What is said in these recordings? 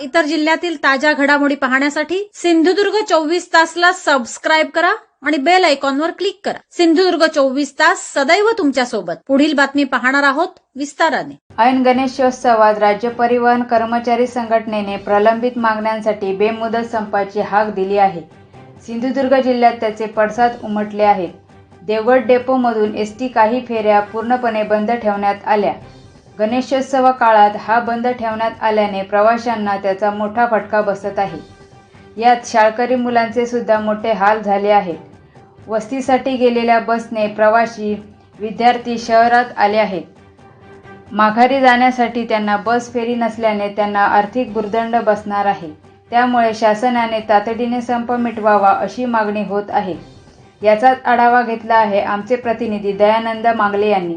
इतर जिल्ह्यातील ताज्या घडामोडी पाहण्यासाठी सिंधुदुर्ग चोवीस तासला सबस्क्राईब करा आणि बेल आयकॉनवर क्लिक करा. सिंधुदुर्ग चोवीस तास सदैव तुमच्यासोबत पुढील बातमी पाहणार आहोत विस्ताराने. ऐन गणेशोत्सवात राज्य परिवहन कर्मचारी संघटनेने प्रलंबित मागण्यांसाठी बेमुदत संपाची हाक दिली आहे. सिंधुदुर्ग जिल्ह्यात त्याचे पडसाद उमटले आहेत. देवगड डेपोमधून एस टी काही फेऱ्या पूर्णपणे बंद ठेवण्यात आल्या. गणेशोत्सव काळात हा बंद ठेवण्यात आल्याने प्रवाशांना त्याचा मोठा फटका बसत आहे. यात शाळकरी मुलांचे सुद्धा मोठे हाल झाले आहेत. वस्तीसाठी गेलेल्या बसने प्रवासी विद्यार्थी शहरात आले आहेत. माघारी जाण्यासाठी त्यांना बस फेरी नसल्याने त्यांना आर्थिक भुर्दंड बसणार आहे. त्यामुळे शासनाने तातडीने संप मिटवावा अशी मागणी होत आहे. याचाच आढावा घेतला आहे आमचे प्रतिनिधी दयानंद मांगले यांनी.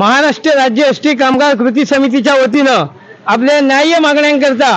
महाराष्ट्र राज्य एस टी कामगार कृती समितीच्या वतीनं आपल्या न्याय्य मागण्यांकरता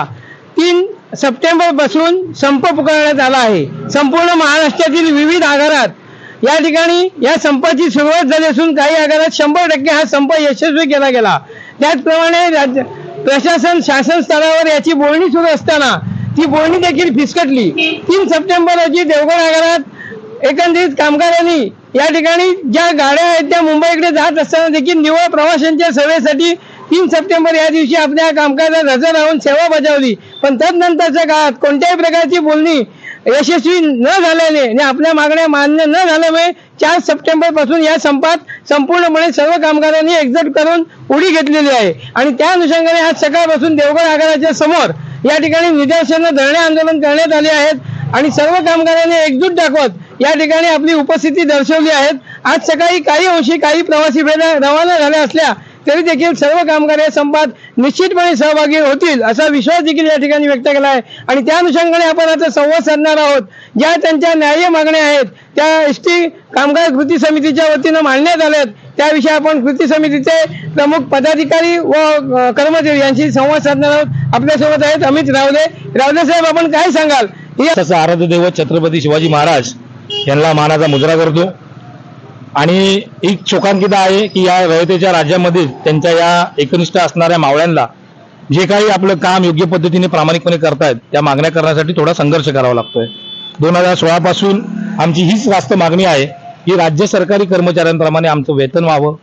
तीन सप्टेंबरपासून संप पुकारण्यात आला आहे. संपूर्ण महाराष्ट्रातील विविध आगारात या ठिकाणी या संपाची सुरुवात झाली असून काही आगारात शंभर टक्के हा संप यशस्वी केला गेला. त्याचप्रमाणे राज्य प्रशासन शासन स्तरावर याची बोलणी सुरू असताना ती बोलणी देखील फिसकटली. तीन सप्टेंबर रोजी देवगड आगारात एकंदरीत कामगारांनी या ठिकाणी ज्या गाड्या आहेत त्या मुंबईकडे जात असताना देखील निवळ प्रवाशांच्या सेवेसाठी तीन सप्टेंबर या दिवशी आपल्या कामकाजात हजर राहून सेवा बजावली. पण तदनंतरच्या काळात कोणत्याही प्रकारची बोलणी यशस्वी न झाल्याने आणि आपल्या मागण्या मान्य न झाल्यामुळे चार सप्टेंबरपासून या संपात संपूर्णपणे सर्व कामगारांनी एकजट करून उडी घेतलेली आहे. आणि त्या अनुषंगाने आज सकाळपासून देवगड आगाराच्या समोर या ठिकाणी निदर्शनं धरणे आंदोलन करण्यात आले आहेत. आणि सर्व कामगारांनी एकजूट दाखवत या ठिकाणी आपली उपस्थिती दर्शवली आहेत. आज सकाळी काही अंशी काही प्रवासी रवाना झाल्या असल्या तरी देखील सर्व कामगार या संपात निश्चितपणे सहभागी होतील असा विश्वास देखील या ठिकाणी व्यक्त केला आहे आणि त्या अनुषंगाने आपण आता संवाद साधणार आहोत. ज्या त्यांच्या न्याय्य मागण्या आहेत त्या एस टी कामगार कृती समितीच्या वतीनं मांडण्यात आल्यात. त्याविषयी आपण कृती समितीचे प्रमुख पदाधिकारी व कर्मचारी यांशी संवाद साधणार आहोत. आपल्यासोबत आहेत अमित रावले. रावले साहेब आपण काय सांगाल? ही आराध्य दैवत छत्रपती शिवाजी महाराज यांना मानाचा मुजरा करतो. आणि एक शोकांकिता आहे की या रयतेच्या राज्यामध्ये त्यांच्या या एकनिष्ठ असणाऱ्या मावळ्यांना जे काही आपलं काम योग्य पद्धतीने प्रामाणिकपणे करतायत त्या मागण्या करण्यासाठी थोडा संघर्ष करावा लागतोय. दोन हजार सोळापासून आमची हीच रास्त मागणी आहे की राज्य सरकारी कर्मचाऱ्यांप्रमाणे आमचं वेतन व्हावं.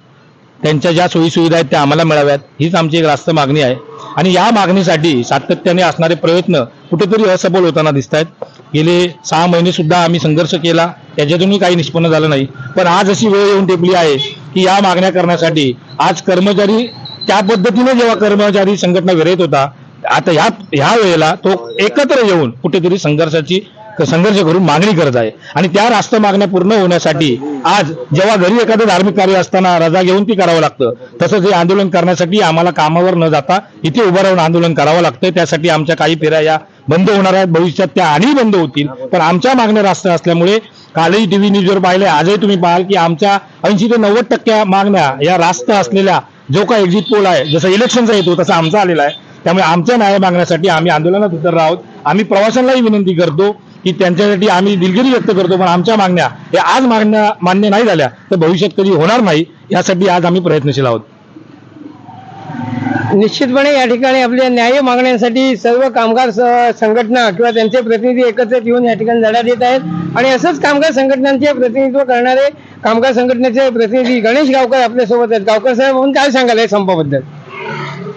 त्यांच्या ज्या सोयीसुविधा आहेत त्या आम्हाला मिळाव्यात. हीच आमची एक रास्त मागणी आहे. आणि या मागणीसाठी सातत्याने असणारे प्रयत्न कुठेतरी असफल होताना दिसत आहेत गेले सहा महिने सुद्धा आम्ही संघर्ष केला. त्याच्यातूनही काही निष्पन्न झालं नाही. पण आज अशी वेळ येऊन टेपली आहे की या मागण्या करण्यासाठी आज कर्मचारी त्या पद्धतीने जेव्हा कर्मचारी संघटना विरहित होता आता ह्या ह्या वेळेला तो एकत्र येऊन कुठेतरी संघर्षाची संघर्ष करून मागणी करत आहे. आणि त्या रास्त मागण्या पूर्ण होण्यासाठी आज जेव्हा घरी एखादं धार्मिक कार्य असताना रजा घेऊन ती करावं लागतं. तसंच हे आंदोलन करण्यासाठी आम्हाला कामावर न जाता इथे उभं राहून आंदोलन करावं लागतं त्यासाठी आमच्या काही फेऱ्या या बंद होणार आहेत भविष्यात त्या आणि बंद होतील. पण आमच्या मागण्या रास्त असल्यामुळे कालही टीव्ही न्यूजवर पाहिले आजही तुम्ही पाहाल की आमच्या ऐंशी ते नव्वद टक्के मागण्या या रास्त असलेल्या जो काही एक्झिट पोल आहे जसं इलेक्शनचा येतो तसा आमचा आलेला आहे. त्यामुळे आमच्या न्याय मागण्यासाठी आम्ही आंदोलनात उतर आहोत. आम्ही प्रवाशांनाही विनंती करतो की त्यांच्यासाठी आम्ही दिलगिरी व्यक्त करतो पण आमच्या मागण्या या आज मागण्या मान्य नाही झाल्या तर भविष्यात कधी होणार नाही यासाठी आज आम्ही प्रयत्नशील आहोत. निश्चितपणे या ठिकाणी आपल्या न्याय मागण्यांसाठी सर्व कामगार स- संघटना किंवा त्यांचे प्रतिनिधी एकत्रित येऊन या ठिकाणी लढा देत आहेत. आणि असंच कामगार संघटनांचे प्रतिनिधित्व करणारे कामगार संघटनेचे प्रतिनिधी गणेश गावकर आपल्यासोबत आहेत. गावकर साहेब म्हणून काय सांगाल या संपाबद्दल?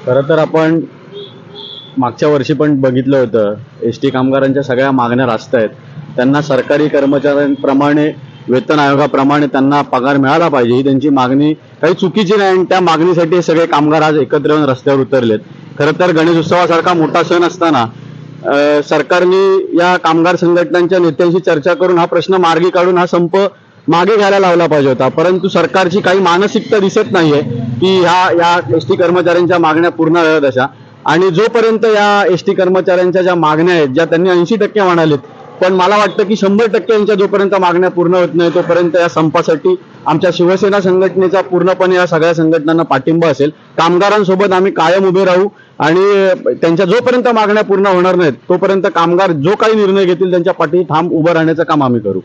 खरं तर आपण मागच्या वर्षी पण बघितलं होतं. एस टी कामगारांच्या सगळ्या मागण्या रास्त आहेत. त्यांना सरकारी कर्मचाऱ्यांप्रमाणे वेतन आयोगाप्रमाणे त्यांना पगार मिळाला पाहिजे. ही त्यांची मागणी काही चुकीची नाही आणि त्या मागणीसाठी सगळे कामगार आज एकत्र येऊन रस्त्यावर उतरलेत. खरं तर गणेश उत्सवासारखा मोठा सण असताना सरकारने या कामगार संघटनांच्या नेत्यांशी चर्चा करून हा प्रश्न मार्गी काढून हा संप मागे घ्यायला लावला पाहिजे होता. परंतु सरकारची काही मानसिकता दिसत नाहीये की ह्या या एस टी कर्मचाऱ्यांच्या मागण्या पूर्ण व्हाव्यात अशा आणि जोपर्यंत या एस टी कर्मचाऱ्यांच्या ज्या मागण्या आहेत ज्या त्यांनी ऐंशी टक्के म्हणालेत पण मला वाटतं की शंभर टक्के यांच्या जोपर्यंत मागण्या पूर्ण होत नाही तोपर्यंत या संपासाठी आमच्या शिवसेना संघटनेचा पूर्णपणे या सगळ्या संघटनांना पाठिंबा असेल. कामगारांसोबत आम्ही कायम उभे राहू आणि त्यांच्या जोपर्यंत मागण्या पूर्ण होणार नाहीत तोपर्यंत कामगार जो काही निर्णय घेतील त्यांच्या पाठी ठाम उभं राहण्याचं काम आम्ही करू.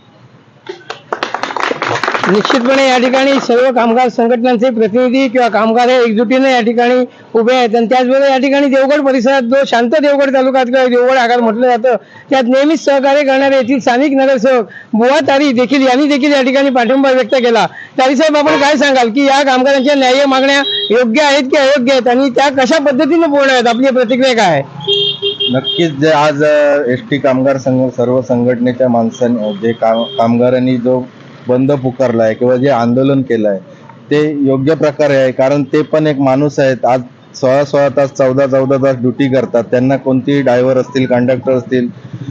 निश्चितपणे या ठिकाणी सर्व कामगार संघटनांचे प्रतिनिधी किंवा कामगार हे एकजुटीने या ठिकाणी उभे आहेत. आणि त्याचबरोबर या ठिकाणी देवगड परिसरात जो शांत देवगड तालुक्यात किंवा देवगड आगार म्हटलं जातं त्यात नेहमीच सहकार्य करणारे येथील स्थानिक नगरसेवक बुवा तारी देखील यांनी देखील या ठिकाणी पाठिंबा व्यक्त केला. तारीसाहेब आपण काय सांगाल की या कामगारांच्या न्याय्य मागण्या योग्य आहेत की अयोग्य आहेत? आणि त्या कशा पद्धतीने पूर्ण आहेत? आपली प्रतिक्रिया काय आहे? नक्कीच जे आज एस टी कामगार संघ सर्व संघटनेच्या माणसांनी जे काम कामगारांनी जो बंद पुकारला आहे किंवा जे आंदोलन केलं आहे ते योग्य प्रकारे आहे. कारण ते पण एक माणूस आहेत. आज सोळा सोळा तास चौदा चौदा तास ड्युटी करतात. त्यांना कोणतीही ड्रायव्हर असतील कंडक्टर असतील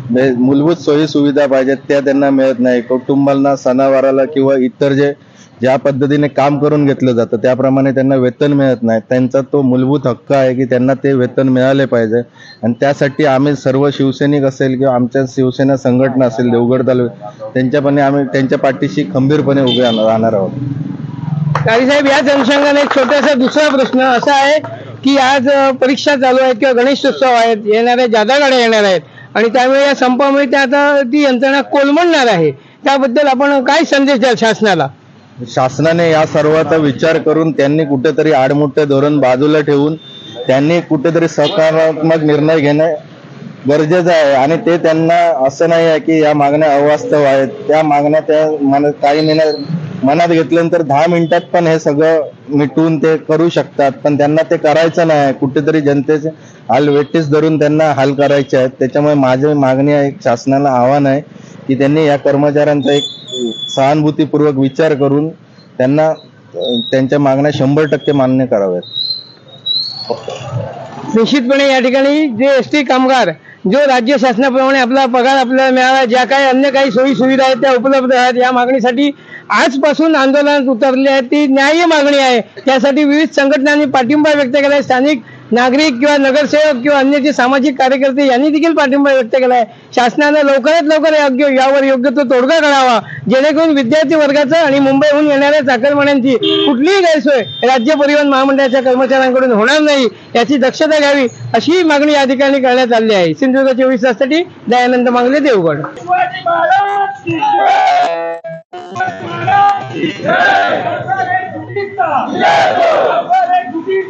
जे मूलभूत सोयी सुविधा पाहिजेत त्या त्यांना मिळत नाही. कुटुंबांना सणावाराला किंवा इतर जे ज्या पद्धतीने काम करून घेतलं जातं त्याप्रमाणे त्यांना वेतन मिळत नाही. त्यांचा तो मूलभूत हक्क आहे की त्यांना ते वेतन मिळाले पाहिजे. आणि त्यासाठी आम्ही सर्व शिवसैनिक असेल किंवा आमच्या शिवसेना संघटना असेल देवगड तालुक्यात त्यांच्यापणे आम्ही त्यांच्या पाठीशी खंबीरपणे उभे राहणार राहणार आहोत. कारी साहेब याच अनुषंगाने एक छोटासा दुसरा प्रश्न असा आहे की आज परीक्षा चालू आहेत किंवा गणेशोत्सव आहेत येणाऱ्या जादा गाड्या येणार आहेत. आणि त्यामुळे या संपामुळे त्या आता ती यंत्रणा कोलमडणार आहे. त्याबद्दल आपण काय संदेश द्याल शासनाला? शासनाने या सर्वाचा विचार करून त्यांनी कुठेतरी आडमुठे धोरण बाजूला ठेवून त्यांनी कुठेतरी सकारात्मक निर्णय घेणं गरजेचं आहे. आणि ते त्यांना असं नाही आहे की या मागण्या अवास्तव आहेत. त्या मागण्या त्या मन काही मिनिट मनात घेतल्यानंतर दहा मिनिटात पण हे सगळं मिटवून ते करू शकतात. पण त्यांना ते करायचं नाही. कुठेतरी जनतेचे हाल वेटीस धरून त्यांना हाल करायचे आहेत. त्याच्यामुळे माझी मागणी आहे शासनाला आव्हान आहे की त्यांनी या कर्मचाऱ्यांचा एक सहानुभूतीपूर्वक विचार करून त्यांना त्यांच्या मागण्या शंभर टक्के मान्य कराव्यात. निश्चितपणे या ठिकाणी जे एस टी कामगार जो राज्य शासनाप्रमाणे आपला पगार आपल्याला मिळावा ज्या काही अन्य काही सोयी सुविधा आहेत त्या उपलब्ध आहेत या मागणीसाठी आजपासून आंदोलनात उतरले आहेत ती न्याय्य मागणी आहे. त्यासाठी विविध संघटनांनी पाठिंबा व्यक्त केला आहे स्थानिक नागरिक किंवा नगरसेवक किंवा अन्य जे सामाजिक कार्यकर्ते यांनी देखील पाठिंबा व्यक्त केला आहे शासनानं लवकरात लवकर योग्य यावर योग्य तो तोडगा काढावा जेणेकरून विद्यार्थी वर्गाचं आणि मुंबईहून येणाऱ्या चाकरमान्यांची कुठलीही गैरसोय राज्य परिवहन महामंडळाच्या कर्मचाऱ्यांकडून होणार नाही याची दक्षता घ्यावी अशी मागणी या ठिकाणी करण्यात आली आहे सिंधुदुर्ग चोवीस ताससाठी दयानंद मांगले देवगड